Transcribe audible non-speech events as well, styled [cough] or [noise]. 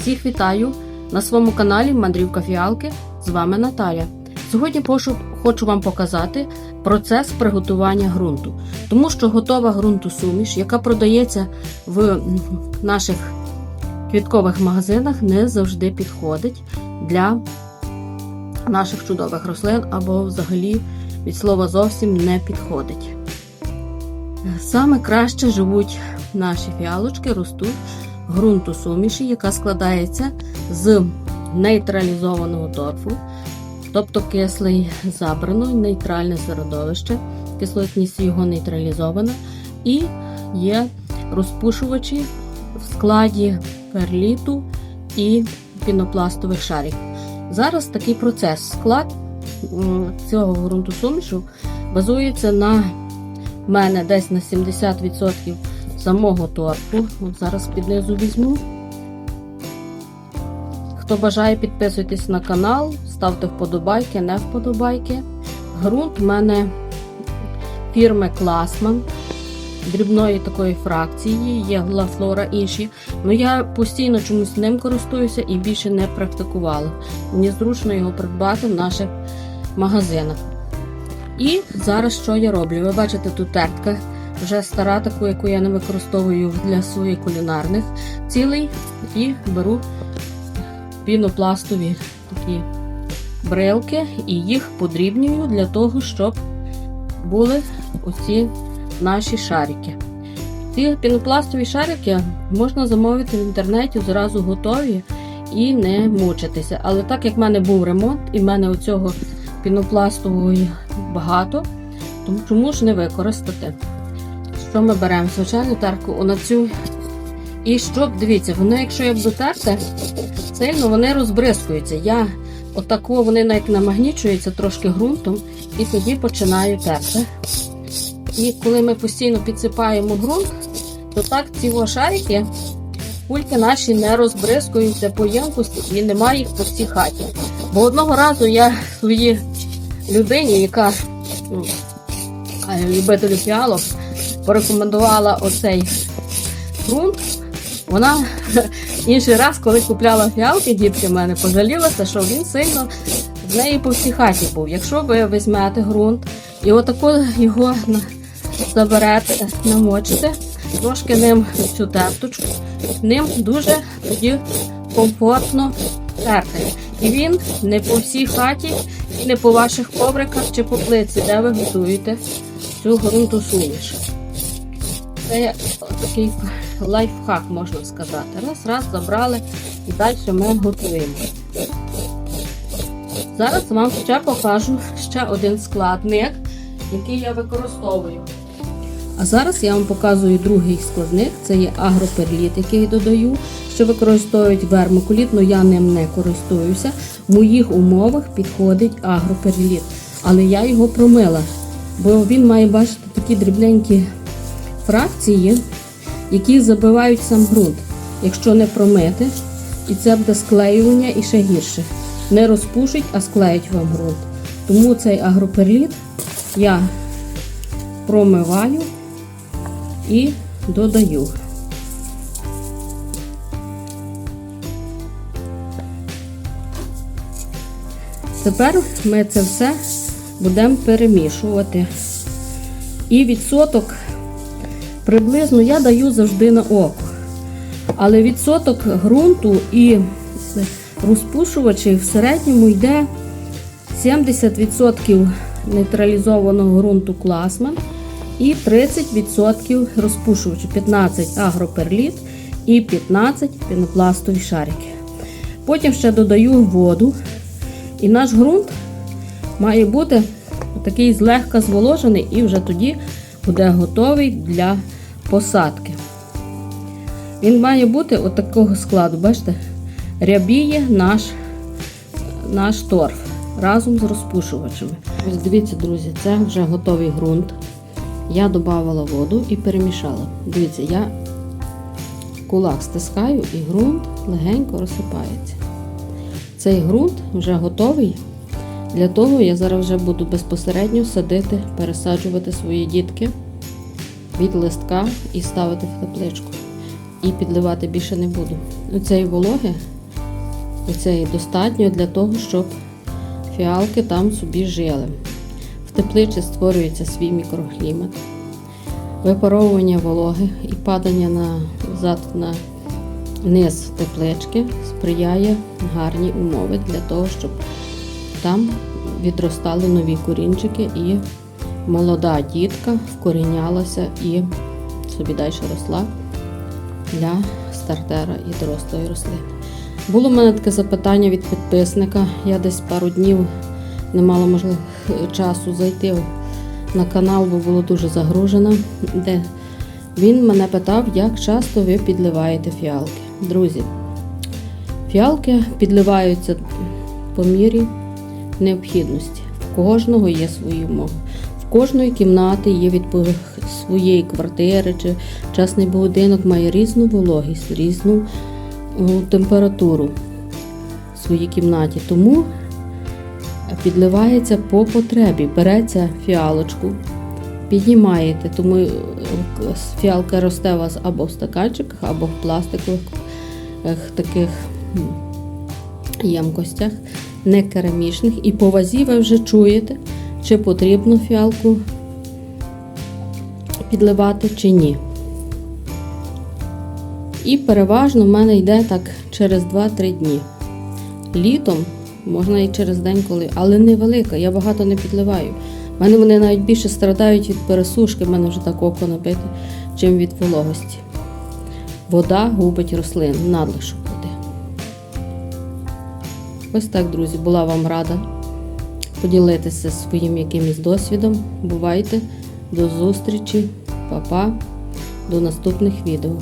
Всіх вітаю на своєму каналі Мандрівка Фіалки. З вами Наталя. Сьогодні хочу вам показати процес приготування ґрунту, тому що готова ґрунтосуміш, яка продається в наших квіткових магазинах, не завжди підходить для наших чудових рослин або взагалі від слова зовсім не підходить. Саме краще живуть наші фіалочки, ростуть ґрунтосуміші, яка складається з нейтралізованого торфу, тобто кислий забрано, нейтральне середовище, кислотність його нейтралізована, і є розпушувачі в складі перліту і пінопластових шарів. Зараз такий процес. Склад цього ґрунтосумішу базується на мене десь на 70% самого торфу. От зараз під низу візьму. Хто бажає, підписуйтесь на канал, ставте вподобайки, не вподобайки. Грунт в мене фірми Класман, дрібної такої фракції, є Глафлора інші. Ну я постійно чомусь ним користуюся і більше не практикувала. Мені зручно його придбати в наших магазинах. І зараз що я роблю? Ви бачите, тут тертка вже стара, таку, яку я не використовую для своїх кулінарних цілей. І беру пінопластові такі брилки і їх подрібнюю для того, щоб були оці наші шарики. Ці пінопластові шарики можна замовити в інтернеті зразу готові і не мучитися. Але так як в мене був ремонт, і в мене оцього пінопластового багато, тому чому ж не використати? Що ми беремо? Звичайну на цю. І щоб, дивіться, вони, якщо я буду терти, сильно вони розбризкуються. Я отако вони навіть намагнічуються трошки ґрунтом і тоді починаю терти. І коли ми постійно підсипаємо ґрунт, то так ці шарики, кульки наші не розбризкуються по ємкості і немає їх по всій хаті. Бо одного разу я своїй людині, яка ну, любителю фіалок, порекомендувала оцей ґрунт. Вона [laughs] інший раз, коли купляла фіалки, дітки в мене пожалілася, що він сильно в неї по всій хаті був. Якщо ви візьмете ґрунт і отако його заберете, намочите, трошки ним цю терточку, ним дуже тоді комфортно терти. І він не по всій хаті, не по ваших ковриках чи по плиці, де ви готуєте цю ґрунту суміш. Це такий лайфхак, можна сказати. Раз, раз забрали і далі ми готуємо. Зараз вам ще покажу ще один складник, який я використовую. А зараз я вам показую другий складник. Це є агроперліт, який додаю, що використовують вермикуліт, але я ним не користуюся. В моїх умовах підходить агроперліт. Але я його промила, бо він має бачити такі дрібненькі фракції, які забивають сам ґрунт, якщо не промити. І це буде склеювання і ще гірше. Не розпушить, а склеють вам ґрунт. Тому цей агроперліт я промиваю і додаю. Тепер ми це все будемо перемішувати. І відсоток приблизно я даю завжди на око. Але відсоток ґрунту і розпушувачів в середньому йде 70% нейтралізованого ґрунту класман і 30% розпушувачів, 15 агроперліт і 15 пінопластові шарики. Потім ще додаю воду. І наш ґрунт має бути такий злегка зволожений і вже тоді буде готовий для посадки. Він має бути от такого складу, бачите, рябіє наш, наш торф разом з розпушувачами. Ось дивіться, друзі, це вже готовий ґрунт. Я додавала воду і перемішала. Дивіться, я кулак стискаю і ґрунт легенько розсипається. Цей ґрунт вже готовий. Для того я зараз вже буду безпосередньо садити, пересаджувати свої дітки від листка і ставити в тепличку. і підливати більше не буду. Цієї вологи цієї достатньо для того, щоб фіалки там собі жили. В тепличці створюється свій мікроклімат. Випаровування вологи і падання назад на низ теплички сприяє гарні умови для того, щоб там відростали нові корінчики і молода дітка вкорінялася і собі далі росла для стартера і дорослої рослини. Було в мене таке запитання від підписника. Я десь пару днів не мала можливо часу зайти на канал, бо було дуже загружено. Де він мене питав, як часто ви підливаєте фіалки. Друзі, фіалки підливаються по мірі необхідності. В кожного є свої умови. В кожної кімнати є відповідь своєї квартири чи частний будинок має різну вологість, різну температуру в своїй кімнаті. Тому підливається по потребі. Береться фіалочку, піднімаєте, тому е, фіалка росте у вас або в стаканчиках, або в пластикових е, таких ємкостях, не керамічних. І по вазі ви вже чуєте, чи потрібно фіалку підливати, чи ні. І переважно в мене йде так через 2-3 дні. Літом можна і через день коли, але невелика, я багато не підливаю. У мене вони навіть більше страдають від пересушки, в мене вже так око набите, чим від вологості. Вода губить рослин, надлишок. Ось так, друзі, була вам рада поділитися своїм якимось досвідом. Бувайте, до зустрічі, Па-па, до наступних відео.